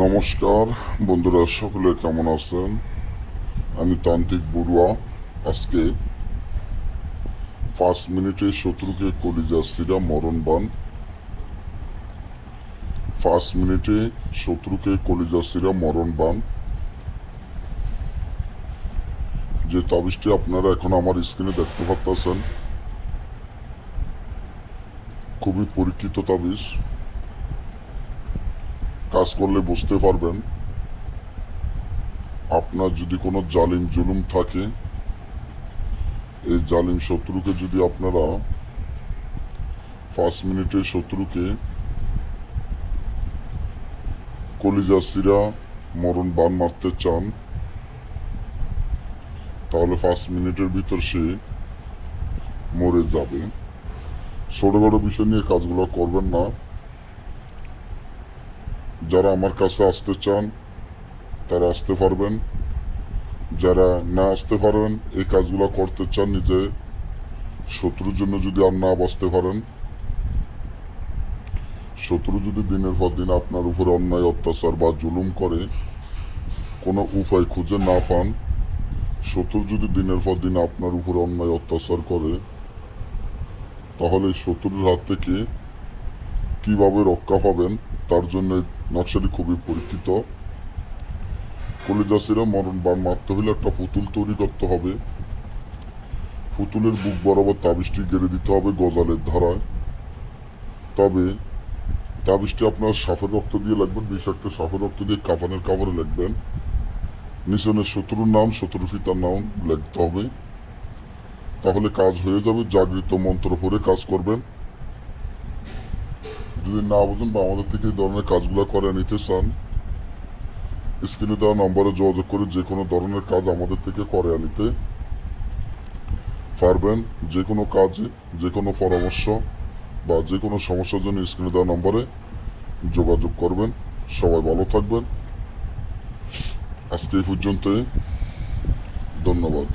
নমস্কার, বন্ধুরা, সকলে কেমন আছেন? আমি তান্ত্রিক বড়ুয়া। আজকে ফার্স্ট মিনিটে শত্রুকে কলিজা সিরা মরণ বান। ফার্স্ট মিনিটে শত্রুকে কলিজা সিরা মরণ বান। যে তাবিজটি আপনারা এখন আমার স্ক্রিনে দেখতে পাচ্ছেন খুবই পরীক্ষিত তাবিজ। কাজ করলে বুঝতে পারবেন। আপনার যদি কোনো জালিম জুলুম থাকে, এই জালিম শত্রুকে যদি আপনারা পাঁচ মিনিটে শত্রুকে কলিজা সিরা, মরণ বান মারতে চান, তাহলে পাঁচ মিনিটের ভিতর সে মরে যাবে। ছোট বড় বিষয় নিয়ে কাজগুলো করবেন না। যারা আমার কাছে আসতে চান, তারা আসতে পারবেন। যারা না আসতে পারেন, এই কাজগুলো করতে চান নিজে, শত্রুর জন্য যদি আর না বাঁচতে পারেন, শত্রু যদি দিনের পর দিন আপনার উপরে অন্যায়, অত্যাচার বা জুলুম করে, কোনো উপায় খুঁজে না পান, শত্রু যদি দিনের পর দিন আপনার উপরে অন্যায়, অত্যাচার করে, তাহলে শত্রুর হাত থেকে কীভাবে রক্ষা পাবেন, তার জন্য নকশাটি খুবই পরীক্ষিত। কলিজাসিরা মরণ বান মারতে হলে একটা পুতুল তৈরি করতে হবে। পুতুলের বুক বরাবর তাবিজটি গেড়ে দিতে হবে গজালের ধারায়। তবে তাবিজটি আপনার সাপের রক্ত দিয়ে লাগবেন, বিষাক্ত সাপের রক্ত দিয়ে কাফানের কাপড়ে লিখবেন নিচনের শত্রুর নাম, শত্রু পিতার নাম লিখতে হবে। তাহলে কাজ হয়ে যাবে, জাগৃত মন্ত্র পরে কাজ করবেন। যদি না বুঝেন বা আমাদের থেকে এই ধরনের কাজগুলো করে নিতে চান, স্ক্রিনে দেওয়া নম্বরে যোগাযোগ করে যে কোনো ধরনের কাজ আমাদের থেকে করে নিতে পারবেন। যে কোনো কাজে, যে কোনো পরামর্শ বা যে কোনো সমস্যার জন্য স্ক্রিনে দেওয়া নম্বরে যোগাযোগ করবেন। সবাই ভালো থাকবেন। আজকে এই পর্যন্ত ধন্যবাদ।